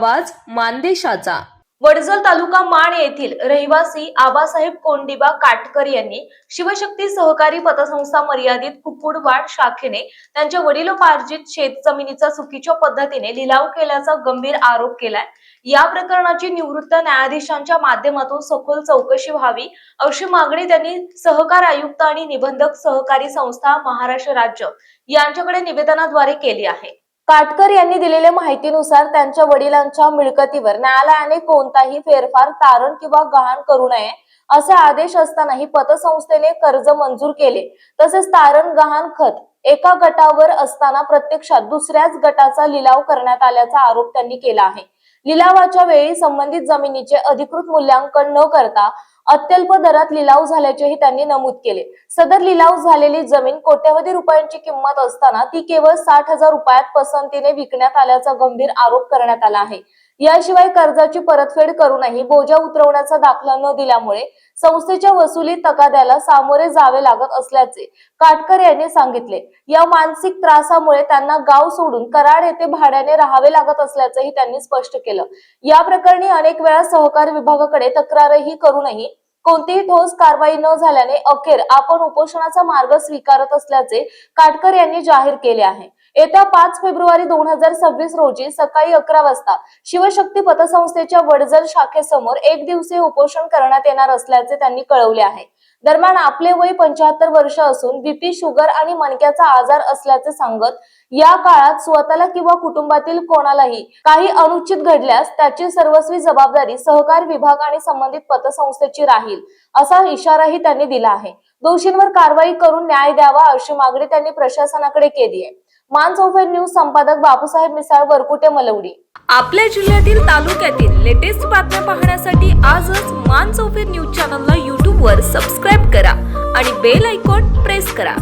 आवाज मानदेशाचा. वडजल तालुका माण येथील रहिवासी आबासाहेब कोंडिबा काटकर यांनी शिवशक्ती सहकारी पतसंस्था मर्यादित कुकुडवाड शाखेने त्यांच्या वडिलोपार्जित शेत जमिनीचा चुकीच्या पद्धतीने लिलाव केल्याचा गंभीर आरोप केलाय. या प्रकरणाची निवृत्त न्यायाधीशांच्या माध्यमातून सखोल चौकशी व्हावी अशी मागणी त्यांनी सहकार आयुक्त आणि निबंधक सहकारी संस्था महाराष्ट्र राज्य यांच्याकडे निवेदनाद्वारे केली आहे. काटकर यांनी दिलेल्या माहितीनुसार त्यांच्या वडिलांच्या मिळकतीवर न्यायालयाने कोणताही फेरफार तारण किंवा गहाण करू नये असे आदेश असतानाही पतसंस्थेने कर्ज मंजूर केले. तसेच तारण गहाण खत एका गटावर असताना प्रत्यक्षात दुसऱ्याच गटाचा लिलाव करण्यात आल्याचा आरोप त्यांनी केला आहे. लिलावाच्या वेळी संबंधित जमिनीचे अधिकृत मूल्यांकन न करता अत्यल्प दरात लिलाव झाल्याचेही त्यांनी नमूद केले. सदर लिलाव झालेली जमीन कोट्यवधी रुपयांची किंमत असताना ती केवळ साठ हजार रुपयात पसंतीने विकण्यात आल्याचा गंभीर आरोप करण्यात आला आहे. याशिवाय कर्जाची परतफेड करूनही बोजा उतरवण्याचा दाखला न दिल्यामुळे संस्थेच्या वसुली तकाद्याला सामोरे जावे लागत असल्याचे काटकर यांनी सांगितले. या मानसिक त्रासामुळे त्यांना गाव सोडून कराड येथे भाड्याने राहावे लागत असल्याचंही त्यांनी स्पष्ट केलं. या प्रकरणी अनेक वेळा सहकार विभागाकडे तक्रारही करूनही कोणतीही ठोस कारवाई न झाल्याने अखेर आपण उपोषणाचा मार्ग स्वीकारत असल्याचे काटकर यांनी जाहीर केले आहे. येत्या पाच फेब्रुवारी दोन हजार सव्वीस रोजी सकाळी अकरा वाजता शिवशक्ती पतसंस्थेच्या वडजल शाखेसमोर एक दिवसीय उपोषण करण्यात येणार असल्याचे त्यांनी कळवले आहे. दरम्यान आपले वय पंचाहत्तर वर्ष असून बीपी शुगर आणि मणक्याचा आजार असल्याचे सांगत या काळात स्वतःला किंवा कुटुंबातील कोणालाही काही अनुचित घडल्यास त्याची सर्वस्वी जबाबदारी सहकार विभाग आणि संबंधित पतसंस्थेची राहील असा इशाराही त्यांनी दिला आहे. दोषींवर कारवाई करून न्याय द्यावा अशी मागणी त्यांनी प्रशासनाकडे केली आहे. मान चौफेर न्यूज संपादक बापूसाहेब मिसाळ वरकुटे मलवडी. आपल्या जिल्ह्यातील तालुक्यातील लेटेस्ट बातम्या पाहण्यासाठी आजच मान चौफेर न्यूज चॅनलला यूट्यूबवर सबस्क्राईब करा आणि बेल आयकॉन प्रेस करा.